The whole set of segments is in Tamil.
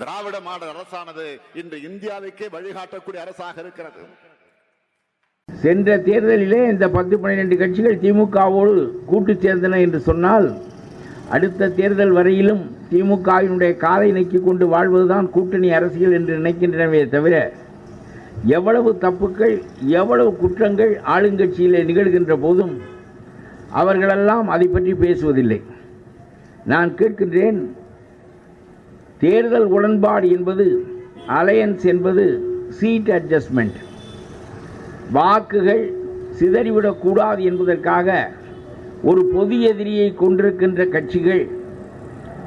திராவிட மாடல் அரசானது இன்று இந்தியாவுக்கே வழிகாட்டக்கூடிய அரசாக இருக்கிறது. சென்ற தேர்தலிலே இந்த பத்து பன்னிரெண்டு கட்சிகள் திமுகவோடு கூட்டு சேர்ந்தன என்று சொன்னால் அடுத்த தேர்தல் வரையிலும் திமுகவினுடைய காலை நீக்கி கொண்டு வாழ்வதுதான் கூட்டணி அரசியல் என்று நினைக்கின்றனவே தவிர எவ்வளவு தப்புக்கள் எவ்வளவு குற்றங்கள் ஆளுங்கட்சியிலே நிகழ்கின்ற போதும் அவர்களெல்லாம் அதை பற்றி பேசுவதில்லை. நான் கேட்கின்றேன் தேர்தல் உடன்பாடு என்பது அலையன்ஸ் என்பது சீட் அட்ஜஸ்ட்மெண்ட் வாக்குகள் சிதறிவிடக்கூடாது என்பதற்காக ஒரு பொது எதிரியை கொண்டிருக்கின்ற கட்சிகள்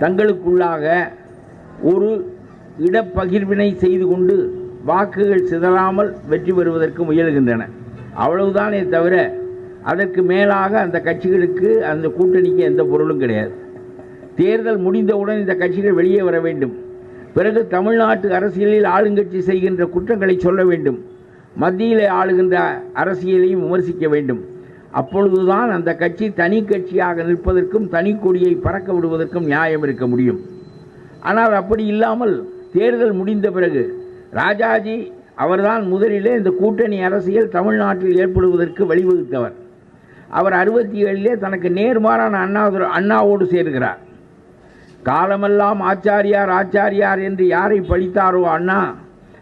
தங்களுக்குள்ளாக ஒரு இடப்பகிர்வினை செய்து கொண்டு வாக்குகள் சிதறாமல் வெற்றி பெறுவதற்கு முயல்கின்றன. அவ்வளவுதானே தவிர அதற்கு மேலாக அந்த கட்சிகளுக்கு அந்த கூட்டணிக்கு எந்த பொருளும் கிடையாது. தேர்தல் முடிந்தவுடன் இந்த கட்சிகள் வெளியே வர வேண்டும். பிறகு தமிழ்நாட்டு அரசியலில் ஆளுங்கட்சி செய்கின்ற குற்றங்களை சொல்ல வேண்டும். மத்தியிலே ஆளுகின்ற அரசியலையும் விமர்சிக்க வேண்டும். அப்பொழுதுதான் அந்த கட்சி தனி கட்சியாக நிற்பதற்கும் தனி கொடியை பறக்க விடுவதற்கும் நியாயம் இருக்க முடியும். ஆனால் அப்படி இல்லாமல் தேர்தல் முடிந்த பிறகு ராஜாஜி அவர்தான் முதலிலே இந்த கூட்டணி அரசியல் தமிழ்நாட்டில் ஏற்படுவதற்கு வழிவகுத்தவர். அவர் அறுபத்தி ஏழிலே தனக்கு நேர்மாறான அண்ணாதுரை அண்ணாவோடு சேர்கிறார். காலமெல்லாம் ஆச்சாரியார் ஆச்சாரியார் என்று யாரை பழித்தாரோ அண்ணா?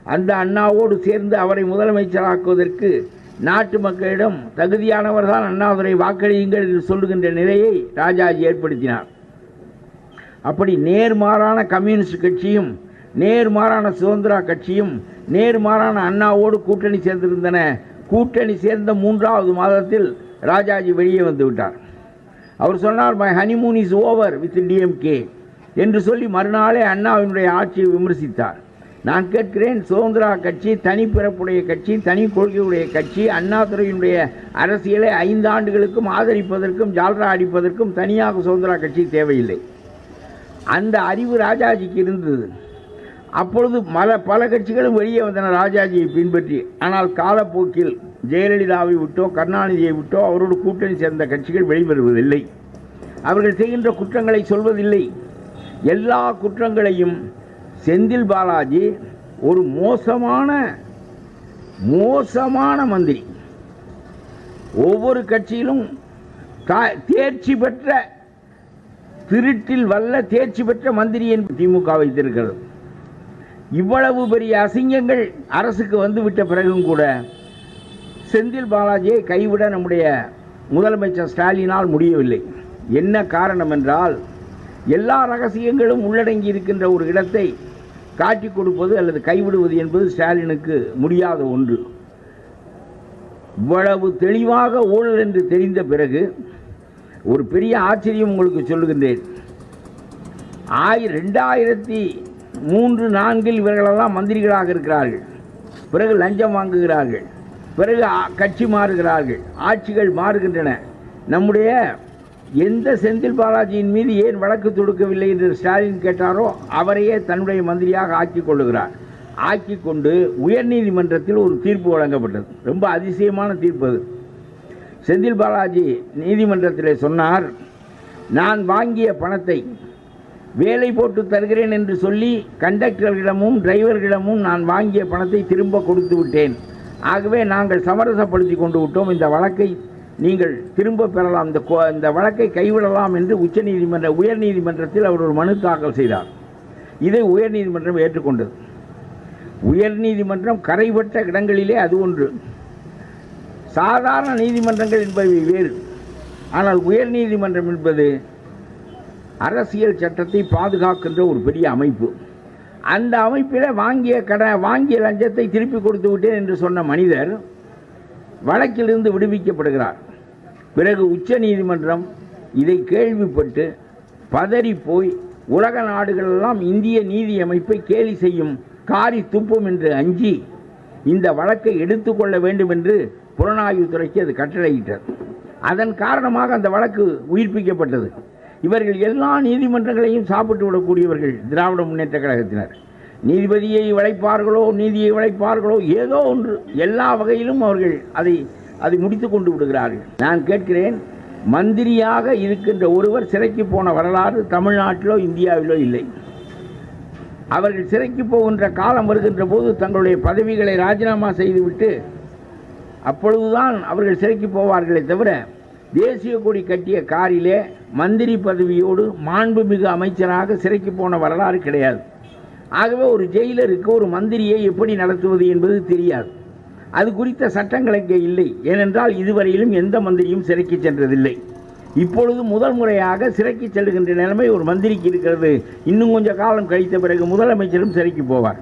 அந்த அண்ணாவோடு சேர்ந்து அவரை முதலமைச்சராக்குவதற்கு நாட்டு மக்களிடம் தகுதியானவர் தான் அண்ணாதுரை வாக்களியுங்கள் என்று சொல்லுகின்ற நிலையை ராஜாஜி ஏற்படுத்தினார். அப்படி நேர்மாறான கம்யூனிஸ்ட் கட்சியும் நேர்மாறான சுதந்திரா கட்சியும் நேர்மாறான அண்ணாவோடு கூட்டணி சேர்ந்திருந்தன. கூட்டணி சேர்ந்த மூன்றாவது மாதத்தில் ராஜாஜி வெளியே வந்து விட்டார். அவர் சொன்னார் my honeymoon is over with DMK என்று சொல்லி மறுநாளே அண்ணாவினுடைய ஆட்சியை விமர்சித்தார். நான் கேட்கிறேன் சுதந்திரா கட்சி தனிப்பிறப்புடைய கட்சி தனி கொள்கையுடைய கட்சி அண்ணாதுறையினுடைய அரசியலை ஐந்து ஆண்டுகளுக்கும் ஆதரிப்பதற்கும் ஜால்ரா அடிப்பதற்கும் தனியாக சுதந்திரா கட்சி தேவையில்லை. அந்த அறிவு ராஜாஜிக்கு இருந்தது. அப்பொழுது மல பல கட்சிகளும் வெளியே வந்தன ராஜாஜியை பின்பற்றி. ஆனால் காலப்போக்கில் ஜெயலலிதாவை விட்டோ கருணாநிதியை விட்டோ அவரோடு கூட்டணி சேர்ந்த கட்சிகள் வெளிவருவதில்லை. அவர்கள் செய்கின்ற குற்றங்களை சொல்வதில்லை. எல்லா குற்றங்களையும் செந்தில் பாலாஜி ஒரு மோசமான மோசமான மந்திரி. ஒவ்வொரு கட்சியிலும் தா- தேர்ச்சி பெற்ற திருட்டில் வல்ல தேர்ச்சி பெற்ற மந்திரி என்று திமுக வைத்திருக்கிறது. இவ்வளவு பெரிய அசிங்கங்கள் அரசுக்கு வந்துவிட்ட பிறகும் கூட செந்தில் பாலாஜியை கைவிட நம்முடைய முதலமைச்சர் ஸ்டாலினால் முடியவில்லை. என்ன காரணம் என்றால் எல்லா ரகசியங்களும் உள்ளடங்கி இருக்கின்ற ஒரு இடத்தை காட்டி கொடுப்பது அல்லது கைவிடுவது என்பது ஸ்டாலினுக்கு முடியாத ஒன்று. இவ்வளவு தெளிவாக ஊழல் என்று தெரிந்த பிறகு ஒரு பெரிய ஆச்சரியம் உங்களுக்கு சொல்லுகின்றேன். ஆய் ரெண்டாயிரத்தி மூன்று நான்கில் இவர்களெல்லாம் மந்திரிகளாக இருக்கிறார்கள். பிறகு லஞ்சம் வாங்குகிறார்கள். பிறகு கட்சி மாறுகிறார்கள். ஆட்சிகள் மாறுகின்றன. நம்முடைய எந்த செந்தில் பாலாஜியின் மீது ஏன் வழக்கு தொடுக்கவில்லை என்று ஸ்டாலின் கேட்டாரோ அவரையே தன்னுடைய மந்திரியாக ஆக்கி கொள்ளுகிறார். ஆக்கி கொண்டு உயர்நீதிமன்றத்தில் ஒரு தீர்ப்பு வழங்கப்பட்டது. ரொம்ப அதிசயமான தீர்ப்பு அது. செந்தில் பாலாஜி நீதிமன்றத்தில் சொன்னார் நான் வாங்கிய பணத்தை வேலை போட்டு தருகிறேன் என்று சொல்லி கண்டக்டர்களிடமும் டிரைவர்களிடமும் நான் வாங்கிய பணத்தை திரும்ப கொடுத்து விட்டேன். ஆகவே நாங்கள் சமரசப்படுத்தி கொண்டு விட்டோம். இந்த வழக்கை நீங்கள் திரும்ப பெறலாம். இந்த கோ- இந்த வழக்கை கைவிடலாம் என்று உச்சநீதிமன்ற உயர்நீதிமன்றத்தில் அவர் ஒரு மனு தாக்கல் செய்தார். இதை உயர்நீதிமன்றம் ஏற்றுக்கொண்டது. உயர்நீதிமன்றம் கரைபட்ட இடங்களிலே அது ஒன்று. சாதாரண நீதிமன்றங்கள் என்பவை வேறு. ஆனால் உயர்நீதிமன்றம் என்பது அரசியல் சட்டத்தை பாதுகாக்கின்ற ஒரு பெரிய அமைப்பு. அந்த அமைப்பில் வாங்கிய கடன் வாங்கிய லஞ்சத்தை திருப்பி கொடுத்து விட்டேன் என்று சொன்ன மனிதர் வழக்கிலிருந்து விடுவிக்கப்படுகிறார். பிறகு உச்ச நீதிமன்றம் இதை கேள்விப்பட்டு பதறி போய் உலக நாடுகளெல்லாம் இந்திய நீதி அமைப்பை கேலி செய்யும் காரி துப்பும் என்று அஞ்சி இந்த வழக்கை எடுத்துக்கொள்ள வேண்டும் என்று புலனாய்வுத்துறைக்கு அது கட்டளையிட்டது. அதன் காரணமாக அந்த வழக்கு உயிர்ப்பிக்கப்பட்டது. இவர்கள் எல்லா நீதிமன்றங்களையும் சாப்பிட்டு விடக்கூடியவர்கள் திராவிட முன்னேற்ற கழகத்தினர். நீதிபதியை வளைப்பார்களோ நீதியை வளைப்பார்களோ ஏதோ ஒன்று எல்லா வகையிலும் அவர்கள் அதை அதை முடித்து கொண்டு விடுகிறார்கள். நான் கேட்கிறேன் மந்திரியாக இருக்கின்ற ஒருவர் சிறைக்கு போன வரலாறு தமிழ்நாட்டிலோ இந்தியாவிலோ இல்லை. அவர்கள் சிறைக்கு போகின்ற காலம் வருகின்ற போது தங்களுடைய பதவிகளை ராஜினாமா செய்துவிட்டு அப்பொழுதுதான் அவர்கள் சிறைக்கு போவார்களே தவிர தேசிய கொடி கட்டிய காரிலே மந்திரி பதவியோடு மாண்புமிகு அமைச்சராக சிறைக்கு போன வரலாறு கிடையாது. ஆகவே ஒரு ஜெயிலருக்கு ஒரு மந்திரியை எப்படி நடத்துவது என்பது தெரியாது. அது குறித்த சட்டங்கள் இங்கே இல்லை. ஏனென்றால் இதுவரையிலும் எந்த மந்திரியும் சிறைக்கு சென்றதில்லை. இப்பொழுது முதல் முறையாக சிறைக்கு செல்லுகின்ற நிலைமை ஒரு மந்திரிக்கு இருக்கிறது. இன்னும் கொஞ்சம் காலம் கழித்த பிறகு முதலமைச்சரும் சிறைக்கு போவார்.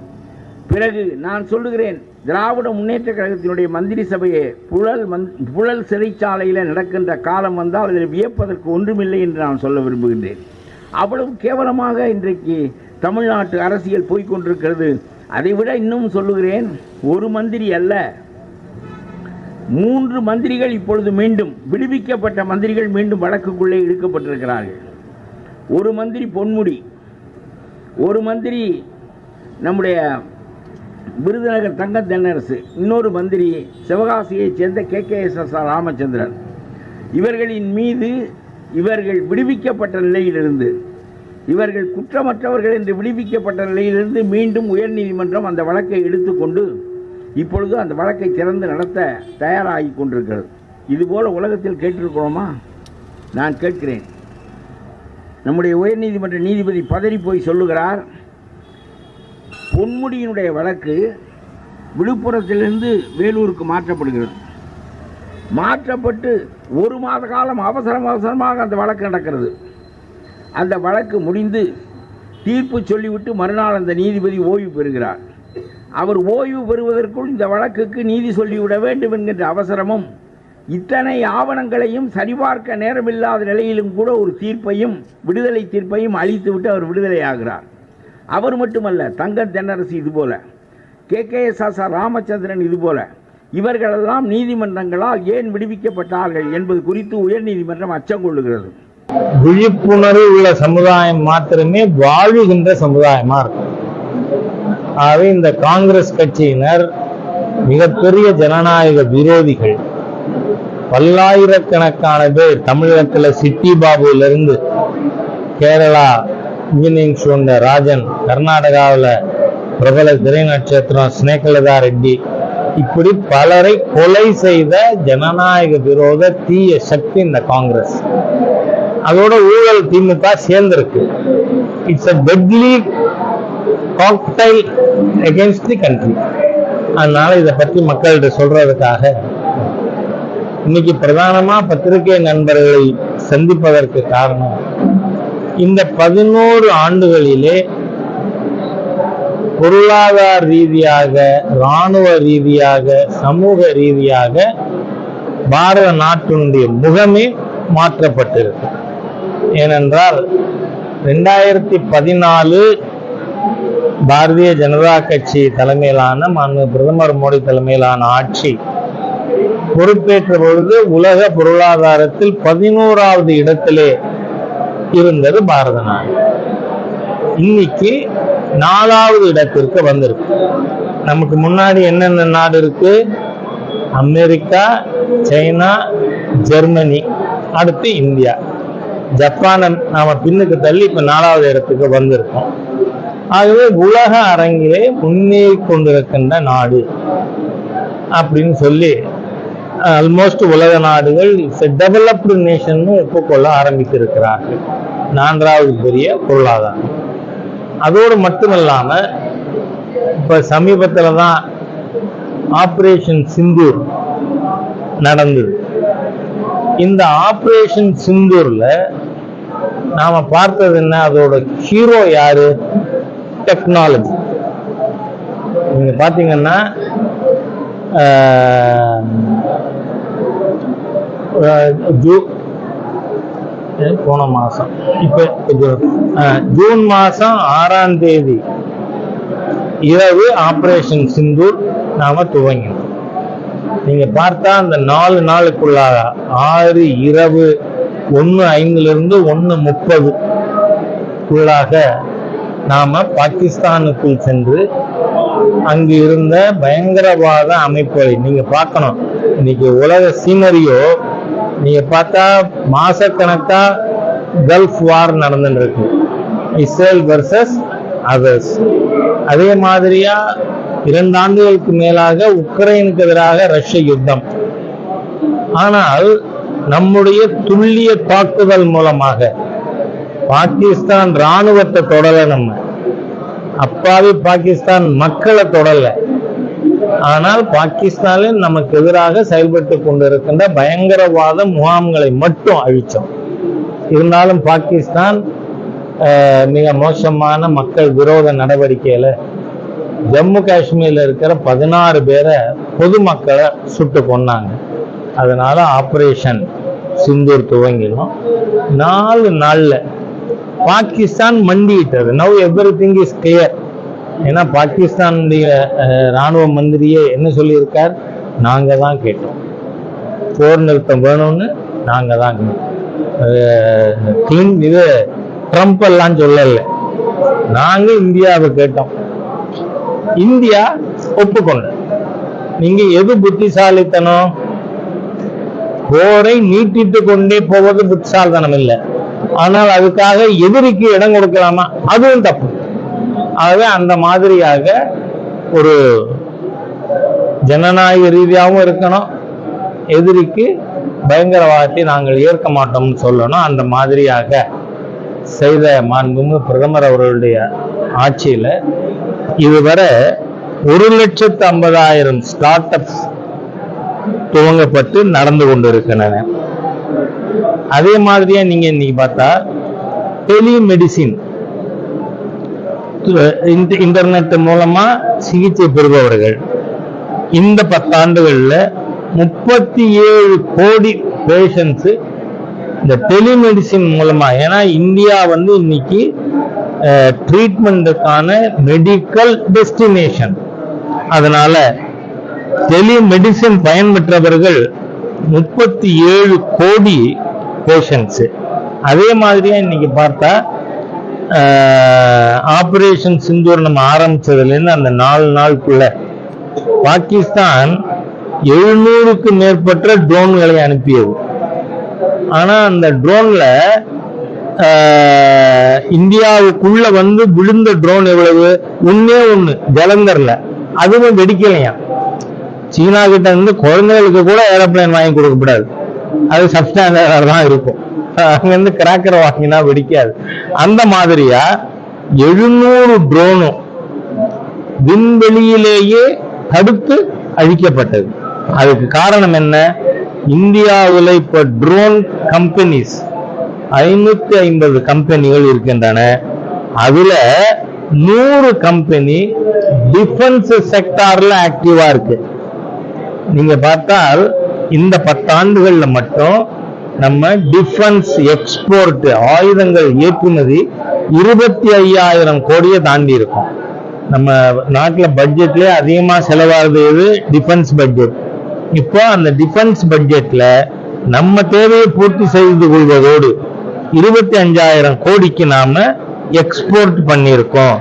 பிறகு நான் சொல்லுகிறேன் திராவிட முன்னேற்ற கழகத்தினுடைய மந்திரி சபையை புழல் மந் புழல் சிறைச்சாலையில் நடக்கின்ற காலம் வந்தால் அதில் வியப்பதற்கு ஒன்றுமில்லை என்று நான் சொல்ல விரும்புகின்றேன். அவ்வளவு கேவலமாக இன்றைக்கு தமிழ்நாட்டு அரசியல் போய்கொண்டிருக்கிறது அதைவிட இன்னும் சொல்லுகிறேன் ஒரு மந்திரி அல்ல. மூன்று மந்திரிகள் இப்பொழுது மீண்டும் விடுவிக்கப்பட்ட மந்திரிகள் மீண்டும் வழக்குக்குள்ளே இழுக்கப்பட்டிருக்கிறார்கள். ஒரு மந்திரி பொன்முடி ஒரு மந்திரி நம்முடைய விருதுநகர் தங்க தென்னரசு இன்னொரு மந்திரி சிவகாசியைச் சேர்ந்த K. K. S. S. R. Ramachandran. இவர்களின் மீது இவர்கள் விடுவிக்கப்பட்ட நிலையிலிருந்து இவர்கள் குற்றமற்றவர்கள் என்று விடுவிக்கப்பட்ட நிலையிலிருந்து மீண்டும் உயர்நீதிமன்றம் அந்த வழக்கை எடுத்துக்கொண்டு இப்பொழுது அந்த வழக்கை திறந்து நடத்த தயாராகி கொண்டிருக்கிறது. இதுபோல உலகத்தில் கேட்டிருக்கிறோமா? நான் கேட்கிறேன். நம்முடைய உயர்நீதிமன்ற நீதிபதி பதறி போய் சொல்லுகிறார் பொன்முடியினுடைய வழக்கு விழுப்புரத்திலிருந்து வேலூருக்கு மாற்றப்படுகிறது. மாற்றப்பட்டு ஒரு மாத காலம் அவசரம் அவசரமாக அந்த வழக்கு நடக்கிறது. அந்த வழக்கு முடிந்து தீர்ப்பு சொல்லிவிட்டு மறுநாள் அந்த நீதிபதி ஓய்வு பெறுகிறார். அவர் ஓய்வு பெறுவதற்குள் இந்த வழக்குக்கு நீதி சொல்லிவிட வேண்டும் என்கின்ற அவசரமும் இத்தனை ஆவணங்களையும் சரிபார்க்க நேரமில்லாத நிலையிலும் கூட ஒரு தீர்ப்பையும் விடுதலை தீர்ப்பையும் அளித்துவிட்டு அவர் விடுதலை ஆகிறார். அவர் மட்டுமல்ல தங்க தென்னரசு இதுபோல K. K. S. S Ramachandran இதுபோல இவர்களெல்லாம் நீதிமன்றங்களால் ஏன் விடுவிக்கப்பட்டார்கள் என்பது குறித்து உயர்நீதிமன்றம் அச்சம் கொள்ளுகிறது. விழிப்புணர்வு உள்ள சமுதாயம் மாத்திரமே வாழ்கின்ற சமுதாயமா இருக்கும். ஆகவே இந்த காங்கிரஸ் கட்சியினர் மிகப்பெரிய ஜனநாயக விரோதிகள். பல்லாயிரக்கணக்கான பேர் தமிழகத்தில் சிட்டி பாபுல கேரளா இன்ஜினியரிங் ஸ்டூடெண்ட் ராஜன் கர்நாடகாவில் பிரபல திரை நட்சத்திரம் ஸ்னேகலதா ரெட்டி இப்படி பலரை கொலை செய்த ஜனநாயக விரோத தீய சக்தி இந்த காங்கிரஸ். அதோட ஊழல் திமுக சேர்ந்திருக்கு. It's a deadly cocktail against the country அதனால இதை பற்றி மக்கள்கிட்ட சொல்றதுக்காக இன்னைக்கு பிரதானமா பத்திரிகை நண்பர்களை சந்திப்பதற்கு காரணம் இந்த பதினோரு ஆண்டுகளிலே பொருளாதார ரீதியாக இராணுவ ரீதியாக சமூக ரீதியாக பாரத நாட்டினுடைய முகமே மாற்றப்பட்டிருக்கு. ஏனென்றால் ரெண்டாயிரத்தி பதினாலு பாரதிய ஜனதா கட்சி தலைமையிலான மாண்பு பிரதமர் மோடி தலைமையிலான ஆட்சி பொறுப்பேற்ற பொழுது உலக பொருளாதாரத்தில் பதினோராவது இடத்திலே இருந்தது பாரத நாடு. இன்னைக்கு நாலாவது இடத்திற்கு வந்திருக்கு. நமக்கு முன்னாடி என்னென்ன நாடு இருக்கு? அமெரிக்கா சைனா ஜெர்மனி அடுத்து இந்தியா. ஜப்பானை நாம பின்னுக்கு தள்ளி இப்ப நாலாவது இடத்துக்கு வந்திருக்கோம். ஆகவே உலக அரங்கிலே முன்னேறி கொண்டிருக்கின்ற நாடு அப்படின்னு சொல்லி ஆல்மோஸ்ட் உலக நாடுகள் இட்ஸ் டெவலப்டு நேஷன் ஒப்புக்கொள்ள ஆரம்பித்திருக்கிறார்கள். நான்காவது பெரிய பொருளாதாரம். அதோடு மட்டுமல்லாமல் இப்போ சமீபத்தில் தான் ஆப்ரேஷன் சிந்தூர் நடந்தது. இந்த ஆப்ரேஷன் சிந்தூரில் நாம் பார்த்தது என்ன? அதோட ஹீரோ யாரு? டெக்னாலஜி நீங்க பாத்தீங்கன்னா ஜூன் ஜூ- போன மாசம். இப்போ ஜூன் மாசம் ஆறாம் தேதி இரவு ஆபரேஷன் சிந்தூர் நாம துவங்கினோம். நீங்க பார்த்தா அந்த நாலு நாளுக்குள்ளாக ஆறு இரவு ஒன்று ஐந்துல இருந்து முப்பது குள்ளாக நாம பாகிஸ்தானுக்குள் சென்று அங்கு இருந்த பயங்கரவாத அமைப்புகளை நீங்க பார்க்கணும். இன்னைக்கு உலக சீனரியோ நீங்க பார்த்தா மாசக்கணக்கா கல்ஃப் வார் நடந்துட்டு இருக்கு இஸ்ரேல் வர்சஸ் அதர்ஸ் அதே மாதிரியா இரண்டு ஆண்டுகளுக்கு மேலாக உக்ரைனுக்கு எதிராக ரஷ்ய யுத்தம். ஆனால் நம்முடைய துல்லிய தாக்குதல் மூலமாக பாகிஸ்தான் ராணுவத்தை தொடல நம்ம. அப்பாவி பாகிஸ்தான் மக்களை தொடல. ஆனால் பாகிஸ்தானில் நமக்கு எதிராக செயல்பட்டு கொண்டிருக்கின்ற பயங்கரவாத முகாம்களை மட்டும் அழிச்சோம் இருந்தாலும் பாகிஸ்தான் மிக மோசமான மக்கள் விரோத நடவடிக்கையில ஜம்மு காஷ்மீர்ல இருக்கிற பதினாறு பேரை பொதுமக்களை சுட்டு கொன்னாங்க. அதனால ஆபரேஷன் சிந்தூர் துவங்கிடும். நாலு நாள்ல பாகிஸ்தான் மண்டியிட்டது. Now everything is clear ஏன்னா பாகிஸ்தானுடைய ராணுவ மந்திரியே என்ன சொல்லியிருக்கார்? நாங்கள் தான் கேட்டோம். போர் நிறுத்தம் வேணும்னு நாங்கள் தான் கேட்டோம் கிளின் இது ட்ரம்ப் எல்லாம் சொல்லலை. நாங்கள் இந்தியாவை கேட்டோம். இந்தியா ஒப்புக்கொண்ட நீங்க எது புத்திசாலித்தனம்? போரை நீட்டிட்டு கொண்டே போவது புத்திசாலித்தனம் இல்லை. ஆனால் அதுக்காக எதிரிக்கு இடம் கொடுக்கலாமா? அதுவும் தப்பு. ஆகவே அந்த மாதிரியாக ஒரு ஜனநாயக ரீதியாகவும் இருக்கணும். எதிரிக்கு பயங்கரவாதத்தை நாங்கள் ஏற்க மாட்டோம்னு சொல்லணும். அந்த மாதிரியாக செய்த மாண்புமிகு பிரதமர் அவர்களுடைய ஆட்சியில இதுவரை ஒரு லட்சத்து ஐம்பதாயிரம் ஸ்டார்ட் அப்ஸ் துவங்கப்பட்டு நடந்து கொண்டிருக்கின்றன. அதே மாதிரியா நீங்க இன்னைக்கு பார்த்தா டெலிமெடிசின் இன்டர்நெட் மூலமா சிகிச்சை பெறுபவர்கள். இந்த பத்தாண்டுகள்ல முப்பத்தி ஏழு கோடி பேஷண்ட்ஸ் இந்த டெலிமெடிசின் மூலமா ஏன்னா இந்தியா வந்து இன்னைக்கு ட்ரீட்மெண்ட்டுக்கான மெடிக்கல் டெஸ்டினேஷன் அதனால டெலிமெடிசின் பயன்பெற்றவர்கள் முப்பத்தி ஏழு கோடி பேஷண்ட்ஸு அதே மாதிரியாக இன்றைக்கி பார்த்தா ஆப்ரேஷன் சிந்தூர் நம்ம ஆரம்பிச்சதுலேருந்து அந்த நாலு நாளுக்குள்ள பாகிஸ்தான் எழுநூறுக்கு மேற்பட்ட ட்ரோன்களை அனுப்பியது. ஆனால் அந்த ட்ரோனில் இந்தியாவுக்குள்ள வந்து விழுந்த ட்ரோன் எவ்வளவு? ஒன்னே ஒன்று ஜலந்தர்ல. அதுவும் வெடிக்கலையாம். சீனா கிட்ட இருந்து குழந்தைகளுக்கு கூட ஏரோப்ளேன் வாங்கி கொடுக்கப்படாது. அது சப்ஸ்டாண்டர்டாக தான் இருக்கும். அங்கேருந்து கிராக்கர் வாங்கினா வெடிக்காது. அந்த மாதிரியா எழுநூறு ட்ரோனும் விண்வெளியிலேயே தடுத்து அழிக்கப்பட்டது. அதுக்கு காரணம் என்ன? இந்தியாவில் இப்ப ட்ரோன் கம்பெனிஸ் ஐநூத்தி ஐம்பது கம்பெனிகள் இருக்கின்றன. அதுல நூறு கம்பெனி டிஃபென்ஸ் செக்டார்ல ஆக்டிவா இருக்கு. நீங்க பார்த்தால் இந்த பத்தாண்டுகளில் மட்டும் நம்ம டிஃபென்ஸ் எக்ஸ்போர்ட் ஆயுதங்கள் ஏற்றுமதி இருபத்தி ஐயாயிரம் கோடியை தாண்டி இருக்கும். நம்ம நாட்டில் பட்ஜெட்லேயே அதிகமாக செலவாகுது எது? டிஃபென்ஸ் பட்ஜெட் இப்போ அந்த டிஃபென்ஸ் பட்ஜெட்டில் நம்ம தேவையை பூர்த்தி செய்து கொள்வதோடு இருபத்தி அஞ்சாயிரம் கோடிக்கு நாம எக்ஸ்போர்ட் பண்ணியிருக்கோம்.